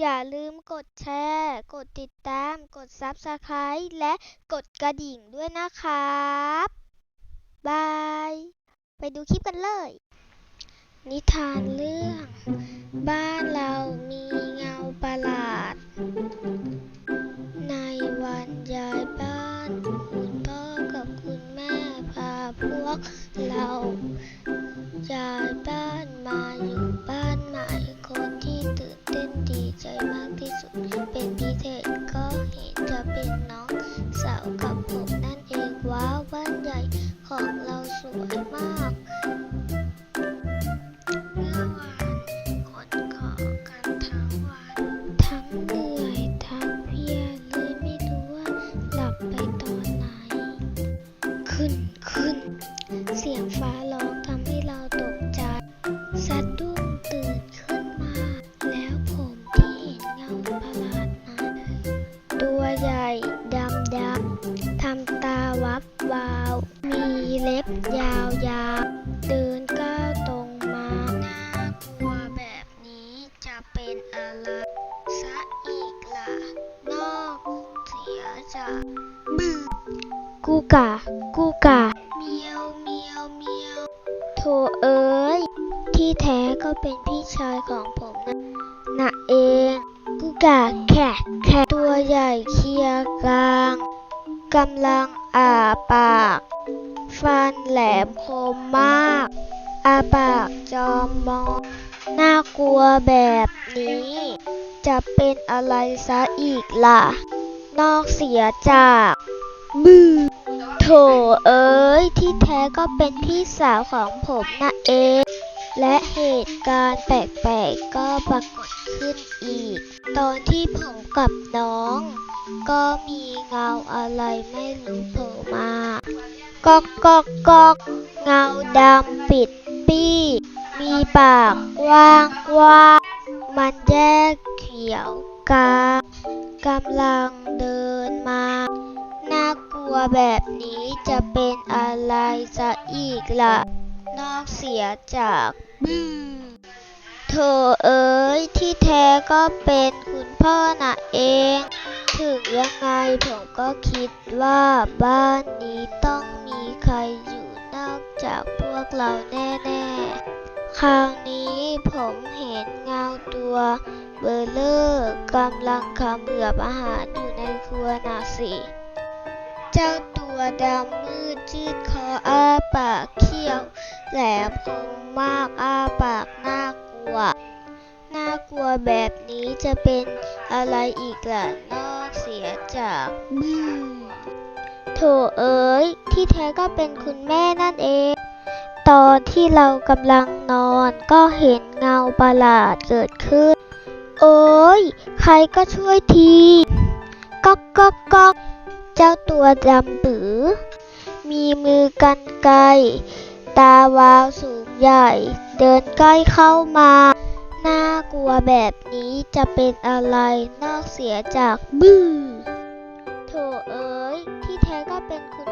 อย่าลืมกดแชร์ กดติดตาม กด Subscribe และกดกระดิ่งด้วยนะครับ บาย ไปดูคลิปกันเลย นิทานเรื่อง บ้านเรามีเงาประหลาด ในวันย้ายบ้าน คุณพ่อกับคุณแม่พาพวกเรา อง บยาวยาวๆ เดินก้าวตรงมาน่ากลัวแบบนี้จะเป็นอะไรซะอีกล่ะ นอกเสียจากบึ้งกูกะ กูกะเมียวเมียวเมียวโถเอ้ย ที่แท้ก็เป็นพี่ชายของผมนะนะเอง กูกะแค่แค่ตัวใหญ่เคลียร์กลางกำลังอาปาก ฟันแหลมคมมาก อาปากจอมมอง น่ากลัวแบบนี้ จะเป็นอะไรซะอีกล่ะ นอกเสียจากบือโถเอ้ย ที่แท้ก็เป็นพี่สาวของผมนะเอง และเหตุการณ์แปลกๆก็ปรากฏขึ้นอีก ตอนที่ผมกับน้อง ก็มีเงาอะไรไม่รู้โผล่มา ก๊อกก๊อกก๊อกเงาดำปิดปี้ มีปากกว้างกว้างมันแยกเขียวกลางกำลังเดินมา น่ากลัวแบบนี้จะเป็นอะไรซะอีกล่ะ นอกเสียจากบื้อ โถเอ๋ยที่แท้ก็เป็นคุณพ่อน่ะเอง ถึงยังไงผมก็คิดว่าบ้านนี้ต้องมีใครอยู่นอกจากพวกเราแน่ๆ คราวนี้ผมเห็นเงาตัวเบลเลอร์กำลังคำเหลือบอาหารอยู่ในครัวน่ะสิ เจ้าตัวดำมืดยืดคออ้าปากเขี้ยวแหลมคมมากอ้าปาก แบบนี้จะเป็นอะไรอีกล่ะนอกเสียจากบึ้งโถเอ๋ยที่แท้ก็เป็นคุณแม่นั่นเอง ตอนที่เรากำลังนอนก็เห็นเงาประหลาดเกิดขึ้น โอ้ยใครก็ช่วยทีก๊อกก๊อกก๊อกเจ้าตัวดำปือ มีมือกันไกรตาวาวสูงใหญ่ เดินใกล้เข้ามา น่ากลัวแบบนี้จะเป็นอะไรนอกเสียจากบื้อโถเอ๋ยที่แท้ก็เป็นคุณ